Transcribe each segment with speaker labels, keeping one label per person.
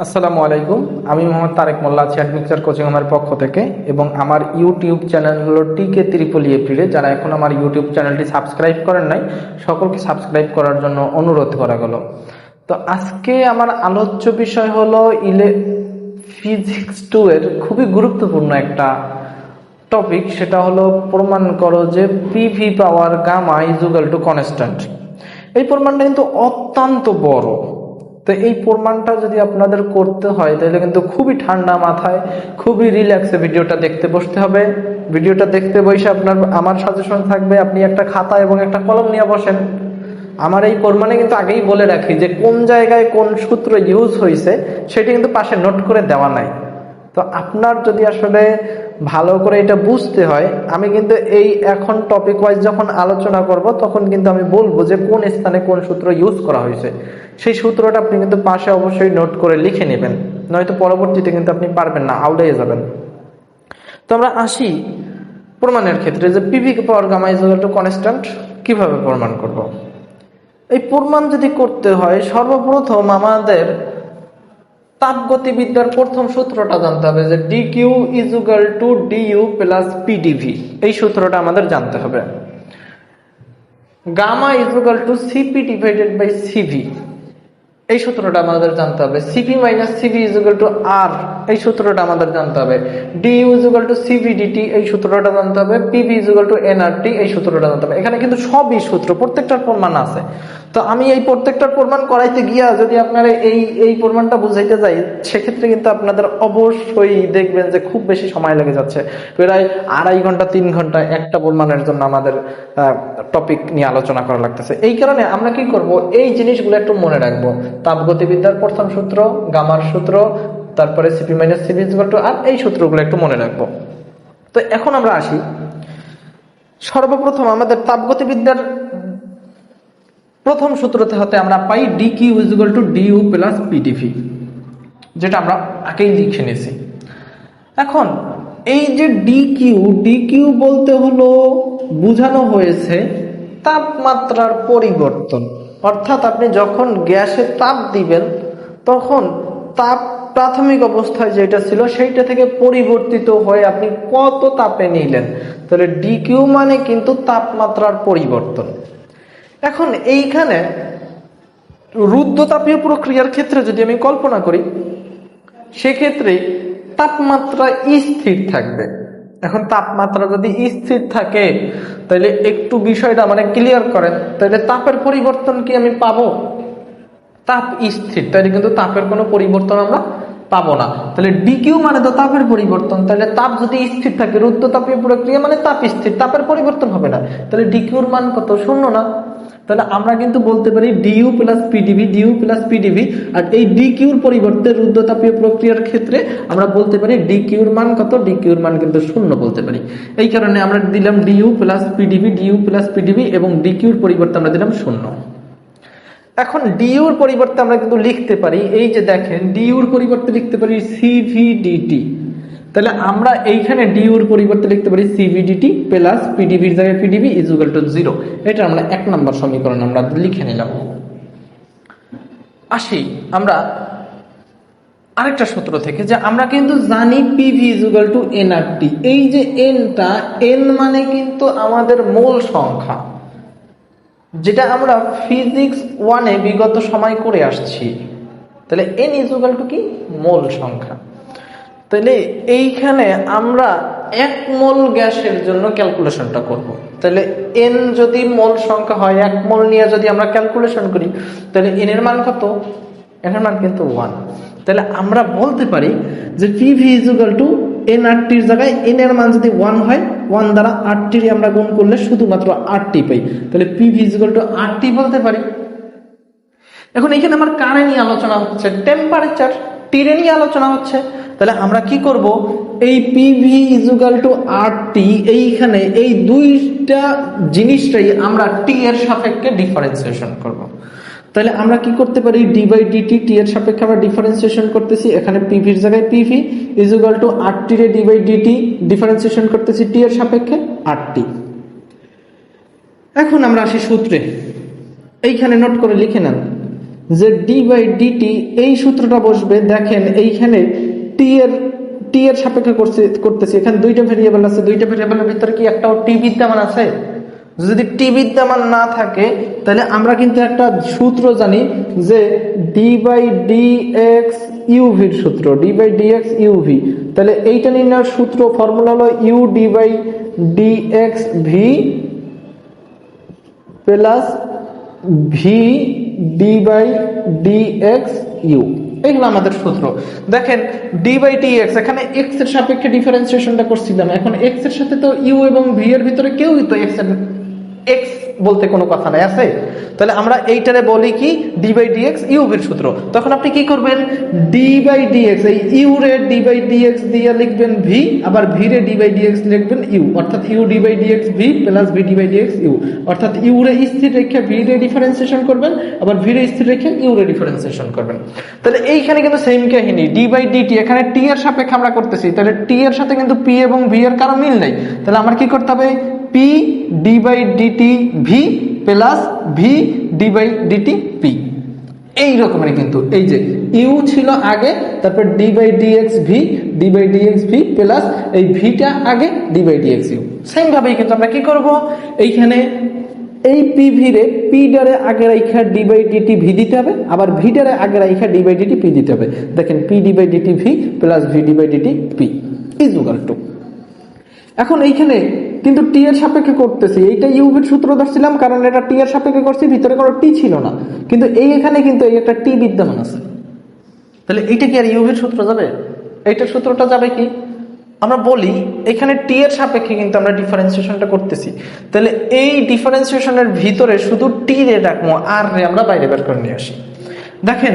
Speaker 1: আসসালামু আলাইকুম। আমি মোহাম্মদ তারেক মোল্লা আছি অ্যাডমিক্সার কোচিং আমার পক্ষ থেকে এবং আমার ইউটিউব চ্যানেল হলো টিকে ত্রিপলি এপ্রিলে যারা এখন আমার ইউটিউব চ্যানেলটি সাবস্ক্রাইব করেন নাই, সকলকে সাবস্ক্রাইব করার জন্য অনুরোধ করা গেল। তো আজকে আমার আলোচ্য বিষয় হলো ইলে ফিজিক্স টু এর খুবই গুরুত্বপূর্ণ একটা টপিক সেটা হলো প্রমাণ করো যে PV power gamma is equal to constant এই প্রমাণটা কিন্তু অত্যন্ত বড়। তো এই প্রমাণটা যদি আপনাদের করতে হয়, তাহলে কিন্তু খুবই ঠান্ডা মাথায়, খুবই রিল্যাক্সে ভিডিওটা দেখতে বসতে হবে। ভিডিওটা দেখতে বসে আপনার, আমার সাজেশন থাকবে আপনি একটা খাতা এবং একটা কলম নিয়ে বসেন। আমার এই প্রমাণে কিন্তু আগেই বলে রাখি যে কোন জায়গায় কোন সূত্র ইউজ হয়েছে সেটি কিন্তু পাশে নোট করে দেওয়া নাই। তো আপনার যদি আসলে ভালো করে এটা বুঝতে হয়, আমি কিন্তু এই এখন টপিক ওয়াইজ যখন আলোচনা করব, তখন কিন্তু আমি বলব যে কোন স্থানে কোন সূত্র ইউজ করা হয়েছে। সেই সূত্রটা আপনি কিন্তু পাশে অবশ্যই নোট করে লিখে নেবেন। নয়তো পরবর্তীতে কিন্তু আপনি পারবেন না আউটাই যাবেন। তো আমরা আসি প্রমাণের ক্ষেত্রে যে PV power gamma is to constant কীভাবে প্রমাণ করব? এই প্রমাণ যদি করতে হয়, সর্বপ্রথম আমাদের তাপগতিবিদ্যার প্রথম সূত্রটা জানতে হবে যে D Q is equal to DU plus PDV এই সূত্রটা আমাদের জানতে হবে। Gamma is equal to CP divided by CV এই সূত্রটা আমাদের জানতে হবে। CP minus CV is equal to R এই সূত্রটা আমাদের জানতে হবে। D is equal to CV DT এই সূত্রটা জানতে হবে। পিভি ইজুগাল টু এনআরটি এই সূত্রটা জানতে হবে। এখানে কিন্তু সবই সূত্র, প্রত্যেকটার প্রমাণ আছে। তো আমি এই প্রত্যেকটার প্রমাণ করাইতে গিয়া যদি আপনারা এই এই প্রমাণটা বুঝাইতে যাই, সেক্ষেত্রে কিন্তু আপনাদের অবশ্যই দেখবেন যে খুব বেশি সময় লেগে যাচ্ছে। প্রায় আড়াই ঘণ্টা, তিন ঘণ্টা একটা প্রমাণের জন্য আমাদের টপিক নিয়ে আলোচনা করা লাগতেছে। এই কারণে আমরা কি করব? এই জিনিসগুলো একটু মনে রাখব। তাপগতিবিদ্যার প্রথম সূত্র, গামার সূত্র, তারপরে সিপি মাইনাস সিপি আর এই সূত্রগুলো একটু মনে রাখব। তো এখন আমরা আসি। সর্বপ্রথম আমাদের তাপগতিবিদ্যার প্রথম সূত্রতে হতে আমরা পাই D Q is equal to D U plus PTV যেটা আমরা আগেই লিখে নিয়েছি। এখন এই যে ডি কিউ ডি কিউ বলতে হলো বোঝানো হয়েছে তাপমাত্রার পরিবর্তন। অর্থাৎ আপনি যখন গ্যাসে তাপ দিবেন, তখন তাপ প্রাথমিক অবস্থায় যেটা ছিল সেইটা থেকে পরিবর্তিত হয়ে আপনি কত তাপে নিলেন? তাহলে ডি কিউ মানে কিন্তু তাপমাত্রার পরিবর্তন। এখন এইখানে রুদ্ধতাপীয় প্রক্রিয়ার ক্ষেত্রে যদি আমি কল্পনা করি, সেক্ষেত্রে তাপমাত্রা স্থির থাকবে। এখন তাপমাত্রা যদি স্থির থাকে, তাহলে একটু বিষয়টা মানে ক্লিয়ার করেন, তাহলে তাপের পরিবর্তন কি আমি পাবো? তাপ স্থির, তাহলে কিন্তু তাপের কোনো পরিবর্তন আমরা পাবো না। তাহলে ডিকিউ মানে তো তাপের পরিবর্তন, তাহলে তাপ যদি স্থির থাকে রুদ্ধ তাপীয় প্রক্রিয়া মানে তাপ স্থির, তাপের পরিবর্তন হবে না। তাহলে ডিকিউর মান কত? শূন্য না? তাহলে আমরা কিন্তু বলতে পারি DU plus PDV DU plus PDV আর এই ডিকিউর পরিবর্তে রুদ্ধতাপীয় প্রক্রিয়ার ক্ষেত্রে আমরা বলতে পারি ডিকিউর মান কত? ডিকিউর মান কিন্তু শূন্য বলতে পারি। এই কারণে আমরা দিলাম DU plus PDV DU plus PDV এবং ডিকিউর পরিবর্তে আমরা দিলাম শূন্য। এখন ডিউর পরিবর্তে আমরা কিন্তু লিখতে পারি, এই যে দেখেন ডিউর পরিবর্তে লিখতে পারি সিভিডিটি তাহলে আমরা এইখানে ডিউর পরিবর্তে লিখতে পারি সিভিডিটি প্লাস পিডিভির জায়গায় পিডিভি ইজুগাল টু জিরো এটা আমরা এক নম্বর সমীকরণ আমরা লিখে নিলাম। আসি আমরা আরেকটা সূত্র থেকে যে আমরা কিন্তু জানি পিভি ইজুগাল টু এনআরটি এই যে এনটা এন মানে কিন্তু আমাদের মূল সংখ্যা। যেটা আমরা ফিজিক্স ওয়ানে বিগত সময় করে আসছি। তাহলে এন ইজুগাল টু কি? মোল সংখ্যা। তাহলে এইখানে আমরা এক মোল গ্যাসের জন্য ক্যালকুলেশনটা করব। তাহলে এন যদি মোল সংখ্যা হয়, এক মোল নিয়ে যদি আমরা ক্যালকুলেশন করি তাহলে এন এর মান কত? এন এর মান কিন্তু ওয়ান তাহলে আমরা বলতে পারি যে PV is equal to N আটটির জায়গায় এন এর মান যদি ওয়ান হয় ওয়ান দ্বারা আটটির আমরা গুণ করলে শুধুমাত্র আটটি পাই। তাহলে পিভি ইজুগাল টু আটটি বলতে পারি। এখন এখানে আমার কারে নিয়ে আলোচনা হচ্ছে টেম্পারেচার টিরে নিয়ে আলোচনা হচ্ছে। তাহলে আমরা কি করব? এই পিভি ইজুগাল টু আর টি এইখানে এই দুইটা জিনিসটাই আমরা টি এর সাপেক্ষে ডিফারেন্সিয়েশন করব। তাহলে আমরা কি করতে পারি? ডি বাই ডিটি টি এর সাপেক্ষে আমরা ডিফারেন্সিয়েশন করতেছি। এখানে পিভির জায়গায় পিভি ইজুগাল টু আর টি রে ডি বাই ডিটি ডিফারেন্সিয়েশন করতেছি টি এর সাপেক্ষে আর টি এখন আমরা আসি সূত্রে। এইখানে নোট করে লিখে নেন। যে ডি বাই ডিটি এই সূত্রটা বসবে, দেখেন এইখানে টি এর টি এর সাপেক্ষে করছে, করতেছি। এখানে দুইটা ভেরিয়েবল আছে, দুইটা ভেরিয়েবলের ভিতরে কি একটাও টি বিদ্যমান আছে? যদি টি বিদ্যমান না থাকে, তাহলে আমরা কিন্তু একটা সূত্র জানি যে ডি বাই ডি এক্স ইউভির সূত্র D by D X UV তাহলে এইটা নির্ণয়ের সূত্র ফর্মুলা হলো U D by D X V plus V D by D X U এগুলো আমাদের সূত্র। দেখেন ডি বাই ডি এক্স এখানে এক্সের সাপেক্ষে ডিফারেন্সিয়েশনটা করছিলাম। এখন এক্সের সাথে তো ইউ এবং ভি এর ভিতরে কেউই তো এক্সের এক্স বলতে কোনো কথা নাই, আছে? তাহলে আমরা এইটারে বলি কি ডি বাই ডি এক্স ইউভির সূত্র। তখন আপনি কি করবেন? ডি বাই ডি এক্স এই ইউ রে ডি বাই ডি এক্স দিয়ে লিখবেন ভি আবার ভি রে ডি বাই ডি এক্স লিখবেন ইউ অর্থাৎ U D by D X V plus V D by D X U অর্থাৎ ইউ রে স্থির রেখে ভি রে ডিফারেন্সিয়েশন করবেন, আবার ভি রে স্থির রেখে ইউ রে ডিফারেন্সিয়েশন করবেন। তাহলে এইখানে কিন্তু সেম কাহিনী ডি বাই ডিটি এখানে টি এর সাপেক্ষে আমরা করতেছি। তাহলে টি এর সাথে কিন্তু পি এবং ভি এর কারও মিল নেই। তাহলে আমার কি করতে হবে? P D by DT V plus V D by DT P এই রকমের কিন্তু, এই যে ইউ ছিল আগে, তারপর D by D X V D by D X V plus এই ভিটা আগে D by D X U same ভাবেই কিন্তু আমরা কি করব? এইখানে এই পি ভিরে পি ডারে আগে রাইখা ডি বাই ডিটি ভি দিতে হবে, আবার ভি ডারে আগে রাইখা ডি বাই ডিটি পি দিতে হবে। দেখেন P D by DT V plus V D by DT P is equal to এখন এইখানে কিন্তু টি এর সাপেক্ষে করতেছি। এইটা ইউভির সূত্র ধরছিলাম, কারণ এটা টি এর সাপেক্ষে করছি, ভিতরে কোনো টি ছিল না। কিন্তু এই এখানে কিন্তু এই একটা টি বিদ্যমান আছে। তাহলে এইটা কি আর ইউভির সূত্র যাবে? এইটার সূত্রটা যাবে কি? আমরা বলি, এখানে টি এর সাপেক্ষে কিন্তু আমরা ডিফারেন্সিয়েশনটা করতেছি। তাহলে এই ডিফারেন্সিয়েশনের ভিতরে শুধু টি রে রাখব আর রে আমরা বাইরে বের করে নিয়ে আসি। দেখেন,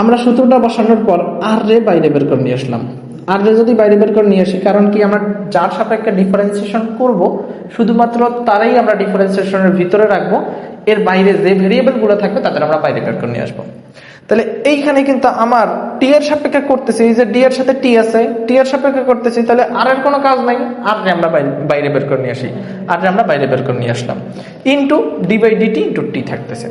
Speaker 1: আমরা সূত্রটা বসানোর পর আর রে বাইরে বের করে নিয়ে আসলাম। আর রে যদি বাইরে বের করে নিয়ে আসি, কারণ কি আমরা যার সাপেক্ষে ডিফারেন্সিয়েশন করব, শুধুমাত্র তারাই আমরা ডিফারেন্সিয়েশনের ভিতরে রাখব, এর বাইরে যে ভেরিয়েবলগুলো থাকবে তাদের আমরা বাইরে বের করে নিয়ে আসব। তাহলে এইখানে কিন্তু আমার টি এর সাপেক্ষে করতেছি, এই যে ডি এর সাথে টি আছে টি এর সাপেক্ষে করতেছি, তাহলে আর এর কোনো কাজ নাই আর রে আমরা বাইরে- বের করে নিয়ে আসি আর রে আমরা বাইরে বের করে নিয়ে আসলাম। Into D by DT into T থাকতেছে।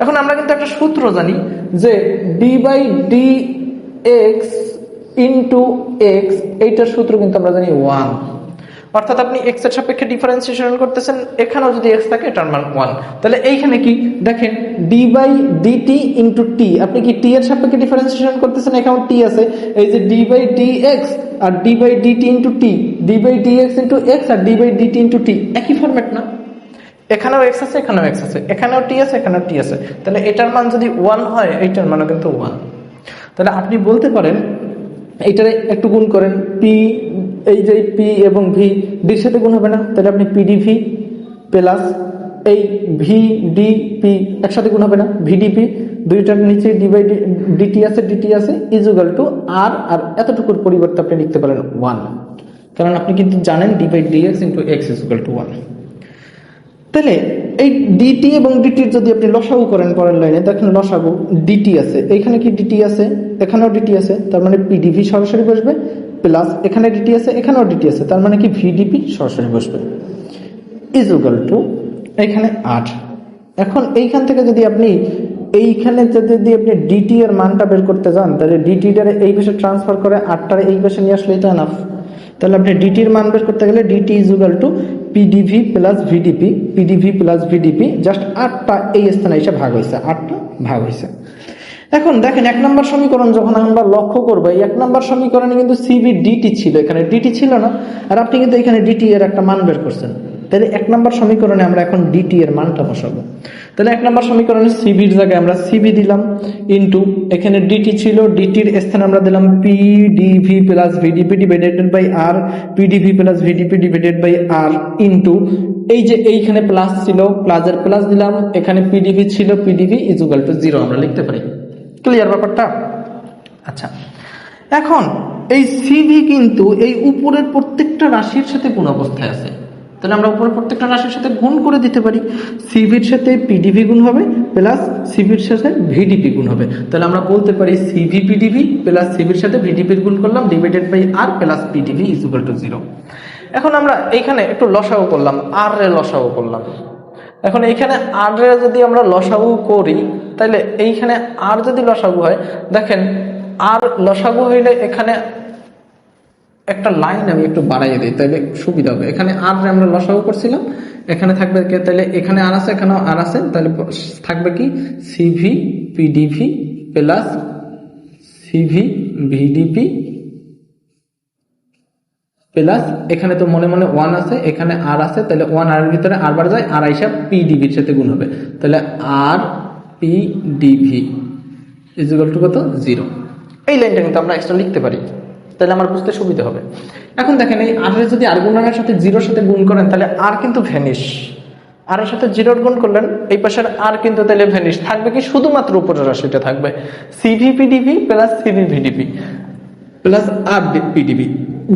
Speaker 1: এখন আমরা কিন্তু একটা সূত্র জানি যে D by D X into X এইটার সূত্র কিন্তু আমরা জানি ওয়ান অর্থাৎ আপনি এক্সের সাপেক্ষে ডিফারেন্সিয়েশন করতেছেন, এখানেও যদি এক্স থাকে, এটার মান ওয়ান তাহলে এইখানে কি? দেখেন D by DT into T আপনি কি টি এর সাপেক্ষে ডিফারেন্সিয়েশন করতেছেন? এখানেও টি আছে। এই যে D by D X R D by DT into T D by D X into X R D by DT into T একই ফরম্যাট না? এখানেও এক্স আছে, এখানেও এক্স আছে। এখানেও টি আছে, এখানেও টি আছে। তাহলে এটার মান যদি ওয়ান হয়, এইটার মানও কিন্তু ওয়ান তাহলে আপনি বলতে পারেন এইটারে একটু গুণ করেন পি এই যে পি এবং ভি ডির সাথে গুণ হবে না? তাহলে আপনি পিডিভি প্লাস এই ভি ডি পি একসাথে গুণ হবে না? ভিডিপি দুইটার নিচে ডি বাই ডিটি আছে ডিটি আছে ইজুগাল টু আর আর এতটুকুর পরিবর্তে আপনি লিখতে পারেন ওয়ান কারণ আপনি কিন্তু জানেন D by D X into X is equal to one তাহলে এই ডিটি এবং ডিটির যদি আপনি লসাগু করেন পরের লাইনে, দেখেন লসাগু ডিটি আছে। এইখানে কি ডিটি আছে? এখানেও ডিটি আছে। তার মানে পিডিভি সরাসরি বসবে প্লাস এখানে ডিটি আছে, এখানেও ডিটি আছে। তার মানে কি ভিডিপি সরাসরি বসবে। ইজ ইজুগাল টু এখানে আট। এখন এইখান থেকে যদি আপনি, এইখানে যদি আপনি ডিটি এর মানটা বের করতে যান, তাহলে ডিটিটারে এই পাশে ট্রান্সফার করে আটটারে এই পাশে নিয়ে আসলেই তো এনাফ তাহলে আপনি ডিটির মান বের করতে গেলে DT is equal to PDV plus VDP PDV plus VDP just আটটা এই স্থানে এসে ভাগ হয়েছে, আটটা ভাগ হয়েছে। এখন দেখেন, এক নম্বর সমীকরণ যখন আমরা লক্ষ্য করব, এই এক নম্বর সমীকরণে কিন্তু সিবি ডিটি ছিল, এখানে ডিটি ছিল না, আর আপনি কিন্তু এখানে ডিটি এর একটা মান বের করছেন। তাহলে এক নম্বর সমীকরণে আমরা এখন ডিটি এর মানটা বসাবো। তাহলে এক নম্বর সমীকরণে সিবির জায়গায় আমরা সিবি দিলাম ইন্টু এখানে ডিটি ছিল ডিটির স্থানে আমরা দিলাম PDV plus VDP divided by R PDV plus VDP divided by R into এই যে এইখানে প্লাস ছিল প্লাসের প্লাস দিলাম, এখানে পিডিভি ছিল পিডিভি ইজুগাল টু জিরো আমরা লিখতে পারি। ক্লিয়ার ব্যাপারটা? আচ্ছা এখন এই সিভি কিন্তু এই উপরের প্রত্যেকটা রাশির সাথে কোন অবস্থায় আছে? তাহলে আমরা উপরের প্রত্যেকটা রাশির সাথে গুণ করে দিতে পারি। সিভির সাথে পিডিভি গুণ হবে প্লাস সিভির সাথে ভিডিপি গুণ হবে। তাহলে আমরা বলতে পারি সিভি পিডিভি প্লাস সিভির সাথে ভিডিপির গুণ করলাম divided by R plus PDV is equal to zero এখন আমরা এইখানে একটু লসাগু করলাম আর রে লসাগু করলাম। এখন এইখানে আর রে যদি আমরা লসাগু করি তাহলে এইখানে আর যদি লসাগু হয়, দেখেন আর লসাগু হইলে এখানে একটা লাইন আমি একটু বাড়াইয়ে দিই তাহলে সুবিধা হবে। এখানে আর আমরা লসাগু করছিলাম। এখানে থাকবে কে? তাহলে এখানে আর আছে, এখানেও আর আছে। তাহলে থাকবে কি? CV PDV plus CV VDP plus এখানে তো মনে মনে ওয়ান আছে, এখানে আর আছে। তাহলে ওয়ান আর ভিতরে আর বার যায় আর হিসাব পিডিভির সাথে গুণ হবে। তাহলে R P DV is equal to কত? জিরো এই লাইনটা কিন্তু আমরা এক্সট্রা লিখতে পারি। তাহলে আমার বুঝতে সুবিধা হবে। এখন দেখেন এই আর যদি আর গুণনের সাথে জিরোর সাথে গুণ করেন, তাহলে আর কিন্তু ভ্যানিশ আর সাথে জিরোর গুণ করলেন, এই পাশের আর কিন্তু তাহলে ভ্যানিশ থাকবে কি শুধুমাত্র উপরের রাশিটা থাকবে। CVPDV plus CVVDP plus R PDV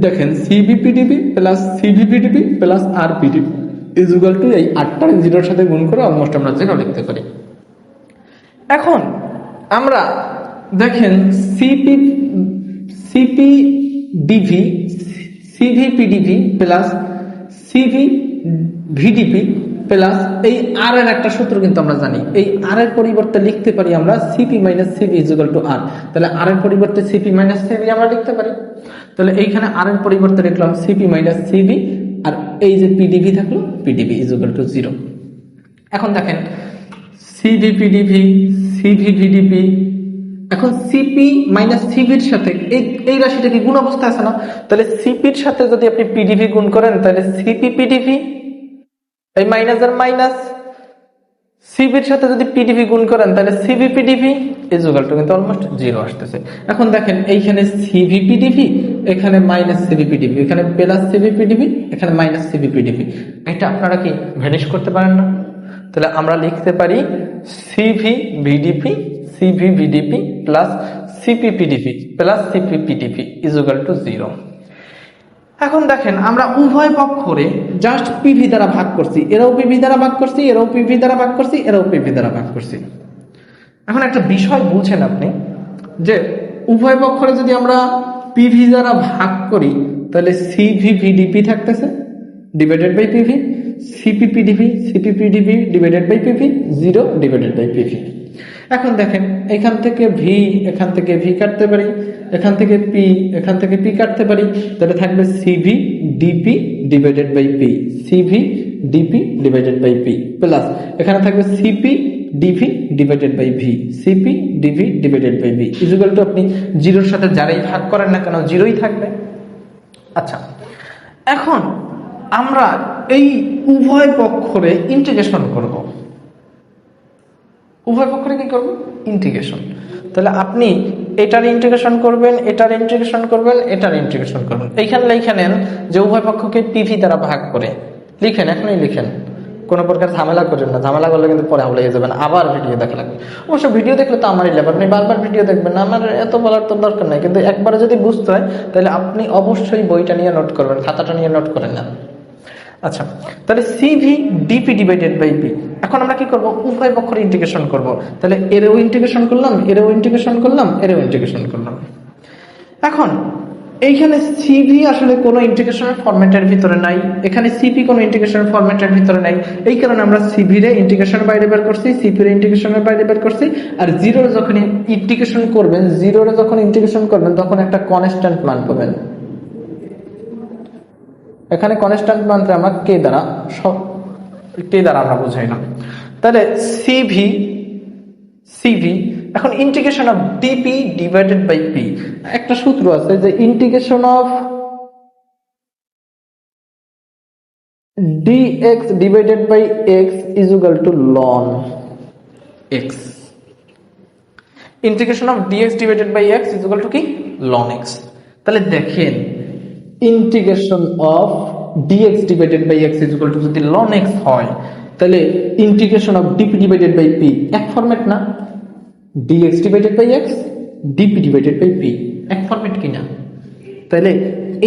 Speaker 1: দেখেন CVPDV plus CVPDV plus R PDV is equal to এই আটটা জিরোর সাথে গুণ করে অলমোস্ট আমরা জিরো লিখতে পারি। এখন আমরা দেখেন CP CP DV CVPDV plus CV VDP plus এই আর এর একটা সূত্র কিন্তু আমরা জানি। এই আর এর পরিবর্তে লিখতে পারি আমরা CP minus CV is equal to R তাহলে আর এর পরিবর্তে সিপি মাইনাস সিভি আমরা লিখতে পারি। তাহলে এইখানে আর এর পরিবর্তে লিখলাম সিপি মাইনাস সিভি আর এই যে পিডিভি থাকল পিডিভি ইজুগাল টু জিরো এখন দেখেন সিভিপিডিভি সিভিভিডিপি এখন সিপি মাইনাস সিপির সাথে এই এই রাশিটা কি গুণ অবস্থা আছে না? তাহলে সিপির সাথে যদি আপনি পিডিভি গুণ করেন, তাহলে সিপি পিডিভি এই মাইনাস আর মাইনাস সিবির সাথে যদি পিডিভি গুণ করেন, তাহলে CV PDV is equal to কিন্তু অলমোস্ট জিরো আসতেছে। এখন দেখেন, এইখানে সিভি পিডিভি এখানে মাইনাস সিবি পিডিভি এখানে প্লাস সিবি পিডিভি এখানে মাইনাস সিবি পিডিভি এটা আপনারা কি ভ্যানিশ করতে পারেন না? তাহলে আমরা লিখতে পারি CV VDP CV VDP plus PDP plus PDP is equal to zero এখন দেখেন, আমরা উভয় পক্ষরে জাস্ট পিভি দ্বারা ভাগ করছি। এরাও পিভি দ্বারা ভাগ করছি, এরাও পিভি দ্বারা ভাগ করছি, এরাও পিভি দ্বারা ভাগ করছি। এখন একটা বিষয় বুঝছেন আপনি, যে উভয় পক্ষরে যদি আমরা পিভি দ্বারা ভাগ করি, তাহলে সিভিভিডিপি থাকতেছে divided by PV CPPDV CPPDV divided by PV zero divided by PV এখন দেখেন, এখান থেকে ভি এখান থেকে ভি কাটতে পারি, এখান থেকে পি এখান থেকে পি কাটতে পারি, তাহলে থাকবে CV DP divided by P CV DP divided by P plus এখানে থাকবে CP DV divided by V CP DV divided by V is equal to আপনি জিরোর সাথে যারাই ভাগ করেন না কেন, জিরোই থাকবে। আচ্ছা এখন আমরা এই উভয় পক্ষরে ইন্টিগ্রেশন করব। উভয় পক্ষরে কি করব ইন্টিগ্রেশন তাহলে আপনি এটার ইন্টিগ্রেশন করবেন, এটার ইন্টিগ্রেশন করবেন, এটার ইন্টিগ্রেশন করবেন। এইখানে লিখে নেন যে উভয় পক্ষকে পিভি দ্বারা ভাগ করে। লিখেন, এখনই লিখেন। কোনো প্রকার ঝামেলা করেন না। ঝামেলা করলে কিন্তু পরে হয়ে যাবেন আবার ভিডিও দেখা লাগবে। অবশ্য ভিডিও দেখলে তো আমারই লাভ আপনি বারবার ভিডিও দেখবেন না। আমার এত বলার তো দরকার নাই। কিন্তু একবারে যদি বুঝতে হয়, তাহলে আপনি অবশ্যই বইটা নিয়ে নোট করবেন, খাতাটা নিয়ে নোট করে নেন। আচ্ছা তাহলে CV DP divided by P এখন আমরা কি করব? উভয় পক্ষের ইন্টিগ্রেশন করব। তাহলে এরও ইন্টিগ্রেশন করলাম, এরও ইন্টিগ্রেশন করলাম, এরও ইন্টিগ্রেশন করলাম। এখন, এইখানে সিভি আসলে কোনো ইন্টিগ্রেশনের ফরম্যাটের ভিতরে নাই। এখানে সিপি কোনো ইন্টিগ্রেশনের ফরম্যাটের ভিতরে নাই। এই কারণে আমরা সিভি রে ইন্টিগ্রেশন বাইরে বের করছি সিপি রে ইন্টিগ্রেশনের বাইরে বের করছি। আর জিরোর যখন ইন্টিগ্রেশন করবেন জিরোরে যখন ইন্টিগ্রেশন করবেন, তখন একটা কনস্ট্যান্ট মান পাবেন। এখানে কনস্ট্যান্ট মানতে আমরা কে দ্বারা কে দ্বারা আমরা বুঝাইলাম তাহলে সিভি সিভি এখন integration of DP divided by P একটা সূত্র আছে যে integration of dx divided by x is equal to ln x integration of dx divided by x is equal to কি? ln x তাহলে দেখেন integration of dx divided by x is equal to যদি ln x হয় তাহলে integration of dp divided by p এক format না? dx divided by x dp divided by p এক format কিনা? তাহলে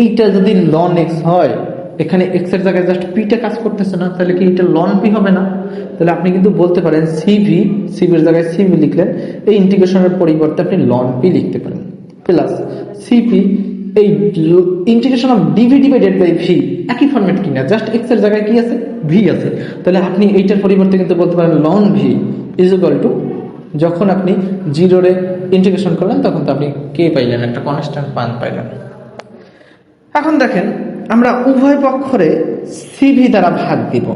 Speaker 1: এইটা যদি ln x হয় এখানে x এর জায়গায় জাস্ট p টা কাজ করতেছে না তাহলে কি এটা ln p হবে না? তাহলে আপনি কিন্তু বলতে পারেন cv cv এর জায়গায় cv লিখলেন এই ইন্টিগ্রেশনের পরিবর্তে আপনি ln p লিখতে পারেন। প্লাস cp এই integration of DV divided by V একই ফরম্যাট কিনা? জাস্ট এক্সের জায়গায় কি আছে? ভি আছে। তাহলে আপনি এইটার পরিবর্তে কিন্তু বলতে পারেন ln V is equal to যখন আপনি জিরোরে ইন্টিগ্রেশন করলেন, তখন তো আপনি কে পাইলেন, একটা কনস্ট্যান্ট পান পাইলেন। এখন দেখেন, আমরা উভয় পক্ষরে সিভি দ্বারা ভাগ দিব।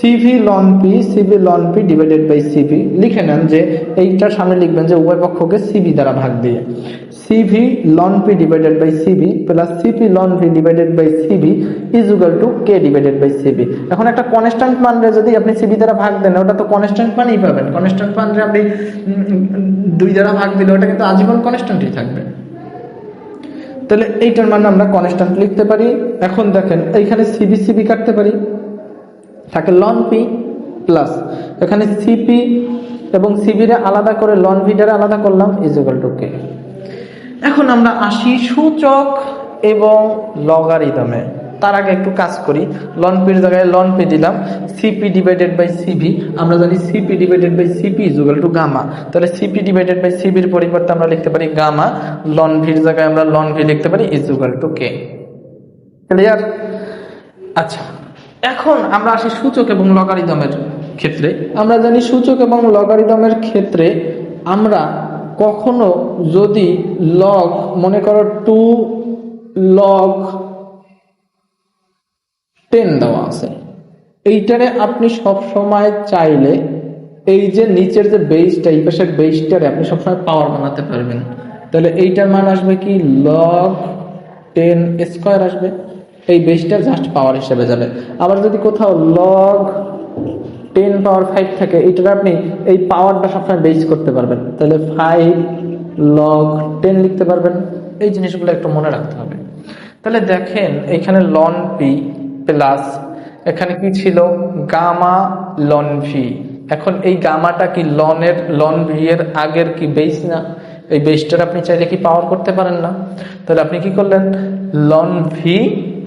Speaker 1: CV ln P CV ln P divided by CV লিখে নেন যে এইটার সামনে লিখবেন যে উভয় পক্ষকে সিভি দ্বারা ভাগ দিয়ে। CV ln P divided by CV plus CP ln V divided by CV is equal to K divided by CV এখন একটা কনস্ট্যান্ট মানরে যদি আপনি সিভি দ্বারা ভাগ দেন, ওটা তো কনস্ট্যান্ট মানই পাবেন। কনস্ট্যান্ট মানরে আপনি দুই দ্বারা ভাগ দিলে ওটা কিন্তু আজীবন কনস্ট্যান্টই থাকবে। তাহলে এইটার মান আমরা কনস্ট্যান্ট লিখতে পারি। এখন দেখেন, এইখানে সিবি সিবি কাটতে পারি। থাকে লন পি প্লাস এখানে সিপি এবং সিবিরে আলাদা করে লন ভিটারে আলাদা করলাম ইজিক্যাল টু কে এখন আমরা আসি সূচক এবং লগারিদমে তার আগে একটু কাজ করি। লন পির জায়গায় লন পি দিলাম সিপি ডিভাইডেড বাই সিভি আমরা জানি CP divided by CP is equal to gamma তাহলে সিপি ডিভাইডেড বাই সিবির পরিবর্তে আমরা লিখতে পারি গামা লন ভির জায়গায় আমরা লন ভি লিখতে পারি ইজুগাল টু কে ক্লিয়ার আচ্ছা। এখন আমরা আসি সূচক এবং লগারিদমের ক্ষেত্রে। আমরা জানি সূচক এবং লগারিদমের ক্ষেত্রে আমরা কখনো যদি লগ মনে করো টু লগ টেন দেওয়া আছে, এইটারে আপনি সব সময় চাইলে এই যে নিচের যে বেসটা এই পাশের বেসটারে আপনি সবসময় পাওয়ার বানাতে পারবেন। তাহলে এইটার মান আসবে কি? লগ টেন স্কোয়ার আসবে। এই বেসটা জাস্ট পাওয়ার হিসেবে যাবে। আবার যদি কোথাও লগ টেন পাওয়ার ফাইভ থাকে এইটার আপনি এই পাওয়ারটা সবসময় বেস করতে পারবেন। তাহলে ফাইভ লগ টেন লিখতে পারবেন। এই জিনিসগুলো একটু মনে রাখতে হবে। তাহলে দেখেন, এখানে লন পি প্লাস এখানে কি ছিল? গামা লন ভি এখন এই গামাটা কি লনের লন ভি এর আগের কি বেস না? এই বেসটার আপনি চাইলে কি পাওয়ার করতে পারেন না। তাহলে আপনি কি করলেন? লন ভি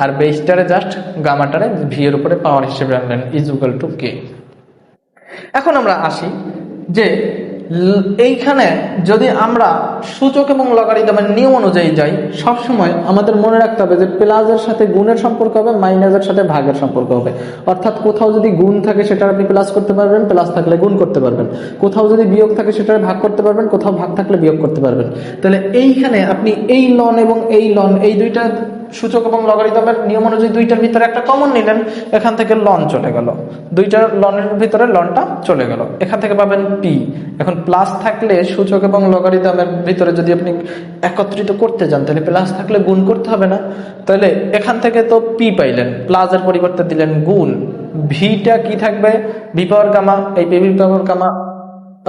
Speaker 1: আর বেসটারে জাস্ট গামাটারে ভি এর উপরে পাওয়ার হিসেবে আনলেন ইজ ইকুয়াল টু কে এখন আমরা আসি যে এইখানে যদি আমরা সূচক এবং লগারিদমের নিয়ম অনুযায়ী যাই, সবসময় আমাদের মনে রাখতে হবে যে প্লাসের সাথে গুণের সম্পর্ক হবে মাইনাসের সাথে ভাগের সম্পর্ক হবে। অর্থাৎ কোথাও যদি গুণ থাকে সেটা আপনি প্লাস করতে পারবেন প্লাস থাকলে গুণ করতে পারবেন। কোথাও যদি বিয়োগ থাকে সেটা ভাগ করতে পারবেন, কোথাও ভাগ থাকলে বিয়োগ করতে পারবেন। তাহলে এইখানে আপনি এই লন এবং এই লন এই দুইটা সূচক এবং লগারিদমের নিয়ম অনুযায়ী দুইটার ভিতরে একটা কমন নিলেন, এখান থেকে লন চলে গেল। দুইটার লনের ভিতরে লনটা চলে গেল। এখান থেকে পাবেন পি এখন প্লাস থাকলে সূচক এবং লগারিদমের ভিতরে যদি আপনি একত্রিত করতে যান, তাহলে প্লাস থাকলে গুণ করতে হবে না। তাহলে এখান থেকে তো পি পাইলেন প্লাসের পরিবর্তে দিলেন গুণ। ভিটা কি থাকবে? ভি পাওয়ার গামা এই পি পাওয়ার গামা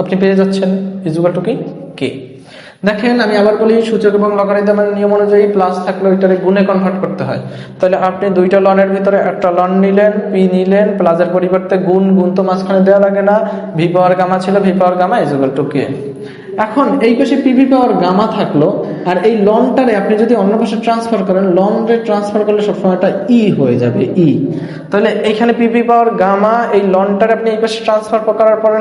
Speaker 1: আপনি পেয়ে যাচ্ছেন। ইজুগাল টু কি? কে দেখেন, আমি আবার বলি, সূচক এবং লগারিদমের নিয়ম অনুযায়ী প্লাস থাকলে ওইটারে গুণে কনভার্ট করতে হয়। তাহলে আপনি দুইটা লনের ভিতরে একটা লন নিলেন পি নিলেন প্লাসের পরিবর্তে গুণ গুণ তো মাঝখানে দেওয়া লাগে না। ভি পাওয়ার গামা ছিল V power gamma is equal to K এখন এই পাশে পিভি পাওয়ার গামা থাকল আর এই লনটারে আপনি যদি অন্য পাশে ট্রান্সফার করেন, লনরে ট্রান্সফার করলে সবসময় একটা ই হয়ে যাবে, ই। তাহলে এখানে পিভি পাওয়ার গামা এই লনটারে আপনি এই পাশে ট্রান্সফার করার পরে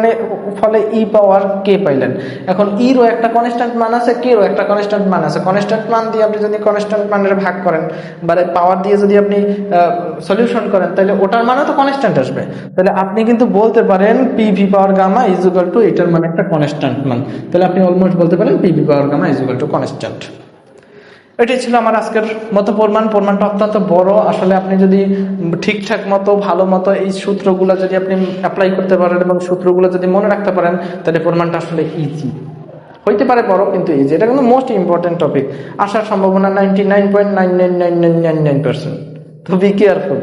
Speaker 1: ফলে ই পাওয়ার কে পাইলেন। এখন ইরও একটা কনস্ট্যান্ট মান আছে কেরও একটা কনস্ট্যান্ট মান আছে। কনস্ট্যান্ট মান দিয়ে আপনি যদি কনস্ট্যান্ট মানের ভাগ করেন বা পাওয়ার দিয়ে যদি আপনি সলিউশন করেন, তাহলে ওটার মানও তো কনস্ট্যান্ট আসবে। তাহলে আপনি কিন্তু বলতে পারেন PV power gamma is equal to এটার মানে একটা কনস্ট্যান্ট মান। তাহলে আপনি অলমোস্ট বলতে পারেন PV power gamma is equal to constant এটাই ছিল আমার আজকের মতো প্রমাণ। প্রমাণটা অত্যন্ত বড়। আসলে আপনি যদি ঠিকঠাক মতো, ভালো মতো এই সূত্রগুলো যদি আপনি অ্যাপ্লাই করতে পারেন এবং সূত্রগুলো যদি মনে রাখতে পারেন, তাহলে প্রমাণটা আসলে ইজি হইতে পারে বড়, কিন্তু ইজি এটা কিন্তু মোস্ট ইম্পর্টেন্ট টপিক আসার সম্ভাবনা ninety nine point nine nine nine nine nine nine percent তো বি কেয়ারফুল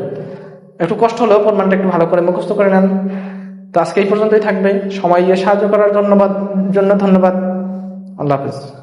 Speaker 1: একটু কষ্ট হলেও প্রমাণটা একটু ভালো করে মুখস্থ করে নেন। তো আজকে এই পর্যন্তই থাকবে। সময় সাহায্য করার ধন্যবাদ, জন্য ধন্যবাদ। আল্লাহ হাফিজ।